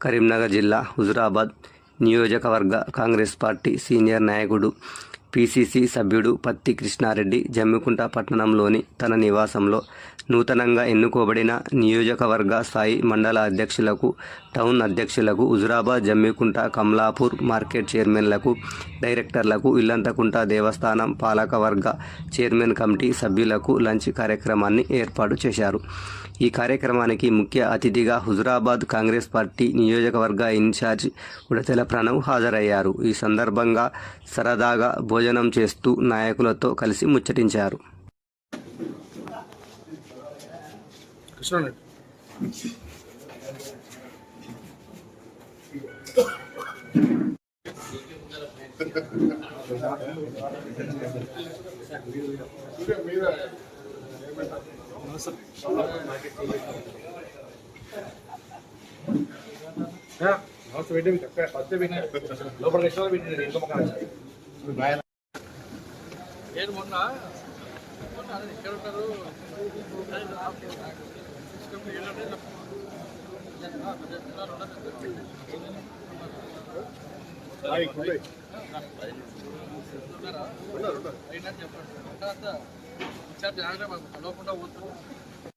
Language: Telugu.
కరీంనగర్ జిల్లా హుజురాబాద్ నియోజకవర్గ కాంగ్రెస్ పార్టీ సీనియర్ నాయకుడు పిసిసి సభ్యుడు పత్తి కృష్ణారెడ్డి జమ్మికుంట పట్టణంలోని తన నివాసంలో నూతనంగా ఎన్నుకోబడిన నియోజకవర్గ స్థాయి మండల అధ్యక్షులకు టౌన్ అధ్యక్షులకు హుజురాబాద్ జమ్మికుంట కమలాపూర్ మార్కెట్ చైర్మన్లకు డైరెక్టర్లకు ఇల్లంతకుంట దేవస్థానం పాలకవర్గ చైర్మన్ కమిటీ సభ్యులకు లంచ్ కార్యక్రమాన్ని ఏర్పాటు చేశారు. ఈ కార్యక్రమానికి ముఖ్య అతిథిగా హుజురాబాద్ కాంగ్రెస్ పార్టీ నియోజకవర్గ ఇన్ఛార్జ్ ఉడతెల ప్రణవ్ హాజరయ్యారు. ఈ సందర్భంగా సరదాగా భోజనం చేస్తూ నాయకులతో కలిసి ముచ్చటించారు. నమస్తే పెట్టిన లోపల పెట్టిన నేను మొన్న? మొన్న అది ఎక్కడ ఉంటారు. తీసుకొని ఏంటంటే? అయినా చెప్పండి. ఇన్ఛార్జ్ ఆగలే మాకు. కలవకుండా పోతున్నాం